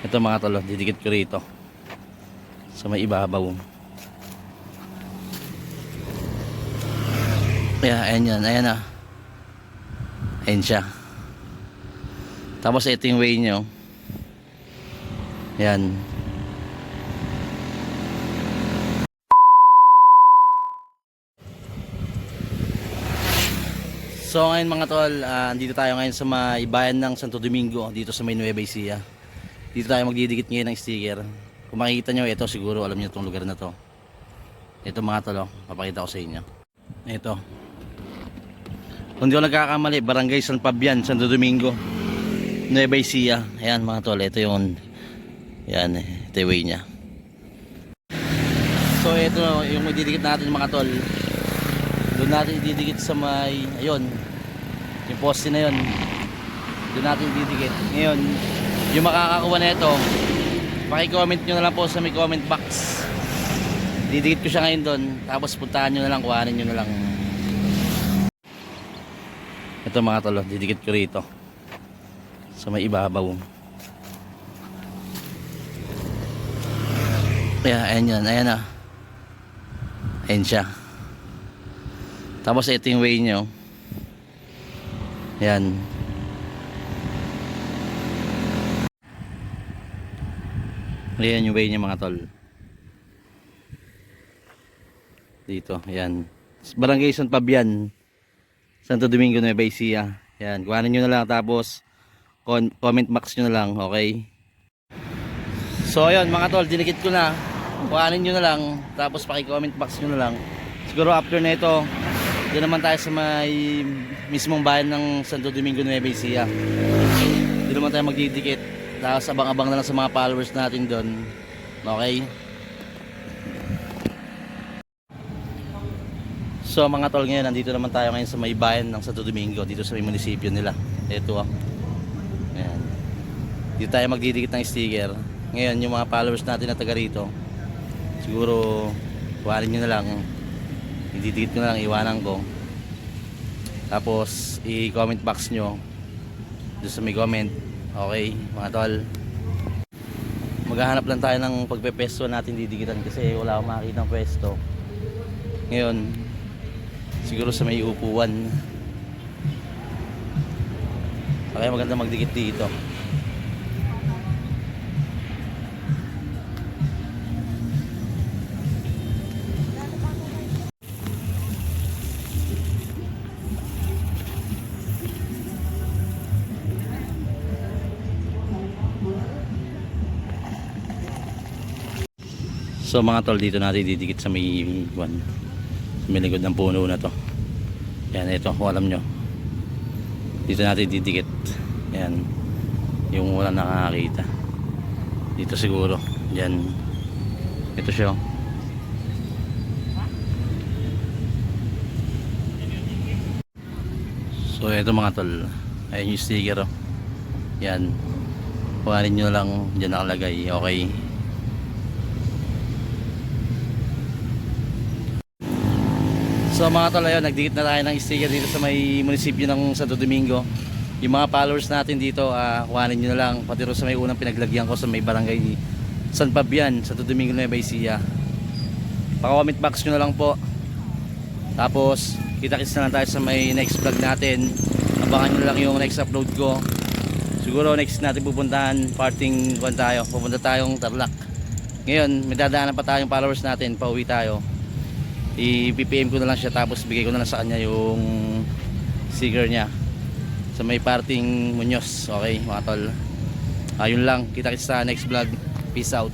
Ito mga tolo, didikit ko rito. Sa may ibabaw. Kaya, ayan yan, ayan na. Ayan siya. Tapos ito yung way nyo. Yan. So ngayon mga tol, ah, dito tayo ngayon sa may bayan ng Santo Domingo, dito sa may Nueva Ecija. Dito tayo magdidikit ngayon ng sticker. Kung makikita nyo, ito siguro alam nyo itong lugar na to. Ito mga tol, oh, papakita ko sa inyo. Ito. Kung di ako nagkakamali, Barangay San Fabian, Santo Domingo. Nueva Ecija. Ayan mga tol, ito yung yan, ito yung way niya. So ito yung magdidikit natin mga tol. Doon natin ididikit sa may, ayun, yung poste na yun. Doon natin ididikit. Ngayon, yung makakakuha na ito, pakicomment nyo na lang po sa may comment box. Didikit ko siya ngayon doon, tapos puntahan nyo na lang, kuhanin nyo na lang. Ito mga tolo, didikit ko rito. Sa may ibabaw. Kaya, ayan yan, ayan na. Ayan siya. Tapos ito yung way nyo. Yan. Ayan yung way niya mga tol. Dito, yan. Barangay San Fabian. Santo Domingo Nueva Ecija. Yan, kuhanin nyo na lang tapos comment box nyo na lang, okay? So ayun mga tol, dinikit ko na. Kuhanin nyo na lang tapos paki-comment box nyo na lang. Siguro after na ito, doon naman tayo sa may mismong bayan ng Santo Domingo Nueva Ecija. Doon naman tayo magdidikit. Tapos abang-abang na lang sa mga followers natin doon. Okay? So mga tol ngayon, nandito naman tayo ngayon sa may bayan ng Santo Domingo, dito sa may munisipyo nila. Ito ah. Ayan. Dito tayo magdidikit ng sticker. Ngayon, yung mga followers natin na taga rito, siguro, kuhanin nyo na lang. Ididikit ko na lang, iwanan ko. Tapos, i-comment box nyo. Doon sa may comment. Okay, mga tol. Maghahanap lang tayo ng pagpepesto natin didikitan kasi wala akong makakita ng pwesto. Ngayon, siguro sa may upuan. Kaya maganda magdikit dito. So mga tol dito natin didikit sa may one, sa may ng puno na to. Yan ito alam nyo. Dito natin didikit. Yan. Yung wala nakakakita. Dito siguro. Yan. Ito siya. oh. So ito mga tol. Ayan yung sticker. Oh. Yan. Kuhanin nyo lang dyan nakalagay. Okay. So mga tol, ayun, nagdikit na tayo ng sticker dito sa may munisipyo ng Santo Domingo. Yung mga followers natin dito, uh, kuhanin nyo na lang. Pati rin sa may unang pinaglagyan ko sa may barangay San Fabian, Santo Domingo Nueva Ecija. Paka-comment box nyo na lang po. Tapos, kita-kits na lang tayo sa may next vlog natin. Abangan nyo lang yung next upload ko. Siguro next natin pupuntahan, parting kwan tayo. Pupunta tayong Tarlac. Ngayon, may dadaanan pa tayong followers natin, pauwi tayo i-PPM ko na lang siya tapos bigay ko na lang sa kanya yung sticker niya. Sa may parting Muñoz okay mga tol. Ayun lang kita kita sa next vlog. Peace out